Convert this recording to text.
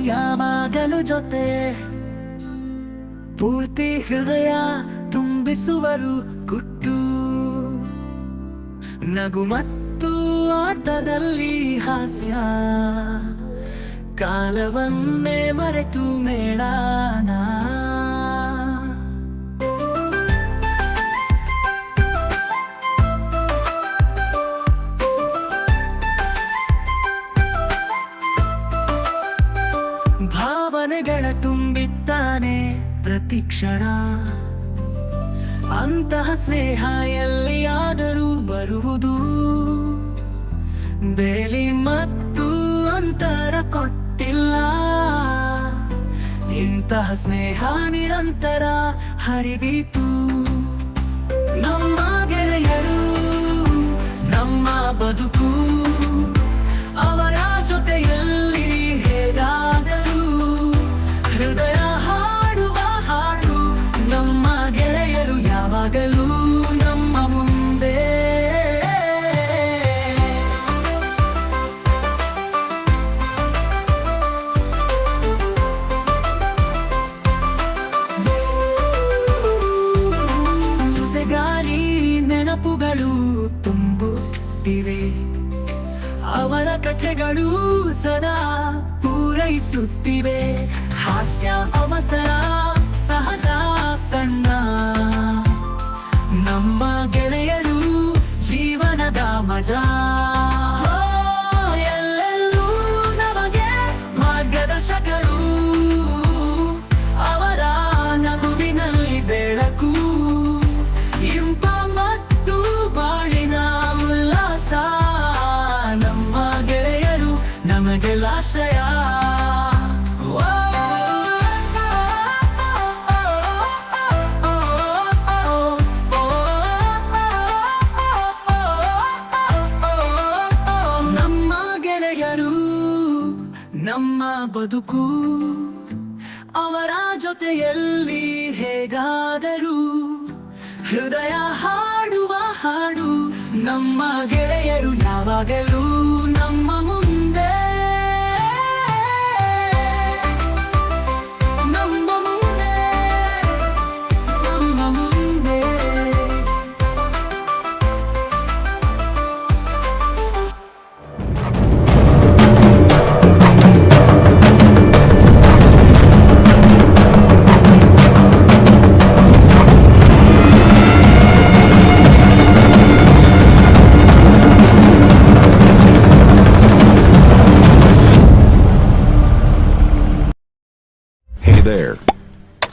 ಯಾವಾಗಲೂ ಜೊತೆ. ಪೂರ್ತಿ ಹೃದಯ ತುಂಬಿಸುವರು ಗುಟ್ಟು ನಗು ಮತ್ತು ಆಟದಲ್ಲಿ ಹಾಸ್ಯ. ಕಾಲವನ್ನೇ ಮರೆತು ಮೇಳಾನ. ತುಂಬಿತ್ತಾನೆ ಪ್ರತಿಕ್ಷಣ ಅಂತಹ ಸ್ನೇಹ ಎಲ್ಲಿಯಾದರೂ ಬರುವುದು. ಬೇಲಿ ಮತ್ತು ಅಂತರ ಕೊಟ್ಟಿಲ್ಲ. ಇಂತಹ ಸ್ನೇಹ ನಿರಂತರ ಹರಿದೀತು. ತುಂಬುತ್ತಿವೆ ಅವರ ಕಥೆಗಳು ಸದಾ ಪೂರೈಸುತ್ತಿವೆ. ಹಾಸ್ಯ ಅವಸರ ಸಹಜ ಸಣ್ಣ. ನಮ್ಮ ಗೆಳೆಯರು ಜೀವನದ ಮಜಾ. ನಮಗೆಲ್ಲಾಶ್ರಯ ನಮ್ಮ ಗೆಳೆಯರು ನಮ್ಮ ಬದುಕು ಅವರ ಜೊತೆಯಲ್ಲಿ ಹೇಗಾದರೂ? ಹೃದಯ ಹಾಡುವ ಹಾಡು ನಮ್ಮ ಗೆಳೆಯರು ಯಾವಾಗಲೂ